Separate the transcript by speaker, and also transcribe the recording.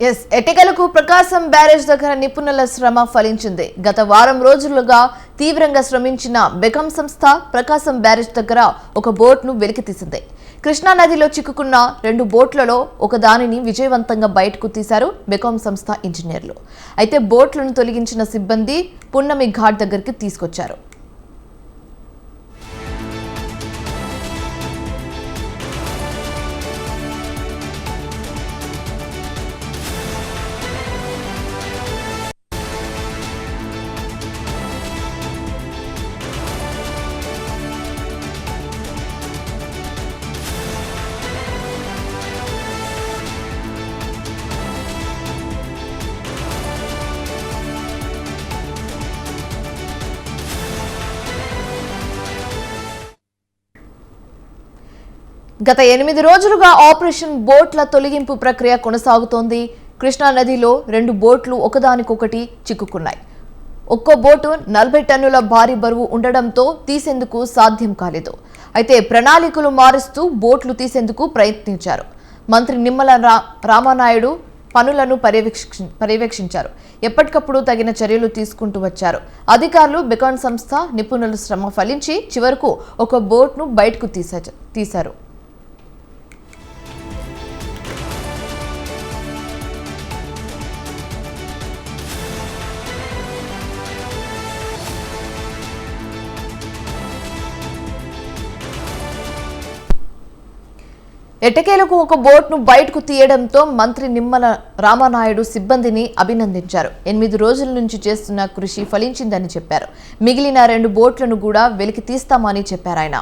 Speaker 1: Yes ఎటికలకు ప్రకాశం barrage దగ్గర నిపుణుల శ్రమ ఫలించింది. గత వారం రోజులుగా తీవ్రంగా శ్రమించిన బెకం సంస్థ ప్రకాశం బ్యారేజ్ దగ్గర ఒక బోట్ను వెలికితీసింది. కృష్ణా నదిలో చిక్కుకున్న రెండు బోట్లలో ఒక దానిని విజయవంతంగా బయటకు తీశారు బెకాం సంస్థ ఇంజనీర్లు. అయితే బోట్లను తొలగించిన సిబ్బంది పున్నమి ఘాట్ దగ్గరికి తీసుకొచ్చారు. గత ఎనిమిది రోజులుగా ఆపరేషన్ బోట్ల తొలగింపు ప్రక్రియ కొనసాగుతోంది. కృష్ణా నదిలో రెండు బోట్లు ఒకదానికొకటి చిక్కుకున్నాయి. ఒక్కో బోటు నలభై టన్నుల భారీ బరువు ఉండడంతో తీసేందుకు సాధ్యం కాలేదు. అయితే ప్రణాళికలు మారుస్తూ బోట్లు తీసేందుకు ప్రయత్నించారు. మంత్రి నిమ్మల రా రామానాయుడు పనులను పర్యవేక్షి పర్యవేక్షించారు. ఎప్పటికప్పుడు తగిన చర్యలు తీసుకుంటూ వచ్చారు. అధికారులు బెకాన్ సంస్థ నిపుణుల శ్రమ ఫలించి చివరకు ఒక బోట్ను బయటకు తీసా తీశారు. ఎటకేలకు ఒక బోట్ను బయటకు తీయడంతో మంత్రి నిమ్మల రామానాయుడు సిబ్బందిని అభినందించారు. ఎనిమిది రోజుల నుంచి చేస్తున్న కృషి ఫలించిందని చెప్పారు. మిగిలిన రెండు బోట్లను కూడా వెలికి తీస్తామని చెప్పారు ఆయన.